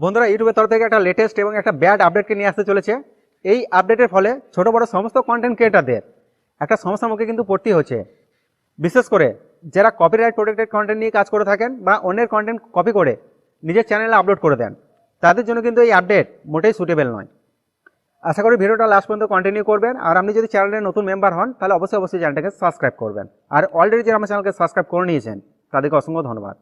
বন্ধুরা, ইউটিউবের তরফ থেকে একটা লেটেস্ট এবং একটা ব্যাড আপডেটকে নিয়ে আসতে চলেছে। এই আপডেটের ফলে ছোট বড় সমস্ত কন্টেন্ট ক্রিয়েটারদের একটা সমস্যার মুখে কিন্তু পড়তে হচ্ছে। বিশেষ করে যারা কপিরাইট প্রোটেক্টেড কন্টেন্ট নিয়ে কাজ করে থাকেন বা অন্যের কন্টেন্ট কপি করে নিজের চ্যানেলে আপলোড করে দেন, তাদের জন্য কিন্তু এই আপডেট মোটেই সুটেবল নয়। আশা করি ভিডিওটা লাস্ট পর্যন্ত কন্টিনিউ করবেন। আর আপনি যদি চ্যানেলের নতুন মেম্বার হন, তাহলে অবশ্যই অবশ্যই চ্যানেলটাকে সাবস্ক্রাইব করবেন। আর অলরেডি যারা আমার চ্যানেলকে সাবস্ক্রাইব করে নিয়েছেন, তাদেরকে অসংখ্য ধন্যবাদ।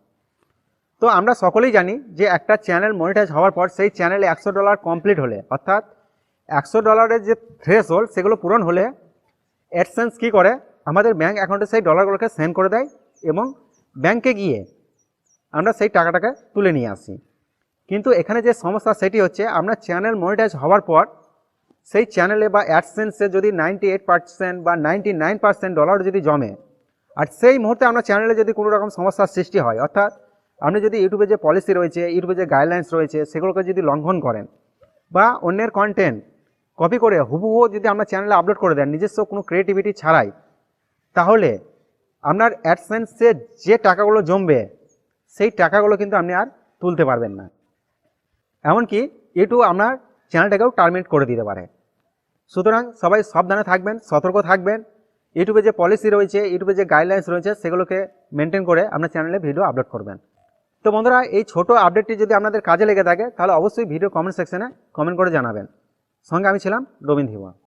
তো আমরা সকলেই জানি যে একটা চ্যানেল মনিটাইজ হওয়ার পর সেই চ্যানেলে একশো ডলার কমপ্লিট হলে, অর্থাৎ একশো ডলারের যে থ্রেস সেগুলো পূরণ হলে অ্যাডসেন্স কী করে? আমাদের ব্যাঙ্ক অ্যাকাউন্টে সেই ডলারগুলোকে সেন্ড করে দেয় এবং ব্যাংকে গিয়ে আমরা সেই টাকাটাকে তুলে নিয়ে আসি। কিন্তু এখানে যে সমস্যা সেটি হচ্ছে আমরা চ্যানেল মনিটাইজ হওয়ার পর সেই চ্যানেলে বা অ্যাডসেন্সে যদি নাইনটি এইট পার্সেন্ট বা নাইনটি নাইন পার্সেন্ট ডলার যদি জমে, আর সেই মুহূর্তে আমরা চ্যানেলে যদি কোনো রকম সমস্যার সৃষ্টি হয়, অর্থাৎ আপনি যদি ইউটিউবে যে পলিসি রয়েছে, ইউটিউবে যে গাইডলাইন্স রয়েছে, সেগুলোকে যদি লঙ্ঘন করেন বা অন্যের কন্টেন্ট কপি করে হুবহু যদি আমরা চ্যানেলে আপলোড করে দেন, নিজস্ব কোনো ক্রিয়েটিভিটি ছাড়াই, তাহলে আপনার অ্যাডসেন্সে যে টাকাগুলো জমবে, সেই টাকাগুলো কিন্তু আপনি আর তুলতে পারবেন না। এমনকি ইউটিউব আপনার চ্যানেলটাকেও টার্মিনেট করে দিতে পারে। সুতরাং সবাই সাবধানে থাকবেন, সতর্ক থাকবেন। ইউটিউবে যে পলিসি রয়েছে, ইউটিউবে যে গাইডলাইন্স রয়েছে, সেগুলোকে মেনটেন করে আপনার চ্যানেলে ভিডিও আপলোড করবেন। তো বন্ধুরা, এই ছোট আপডেটটি যদি আপনাদের কাজে লেগে থাকে, তাহলে অবশ্যই ভিডিও কমেন্ট সেকশনে কমেন্ট করে জানাবেন। সঙ্গে আমি ছিলাম রবীন্দ্র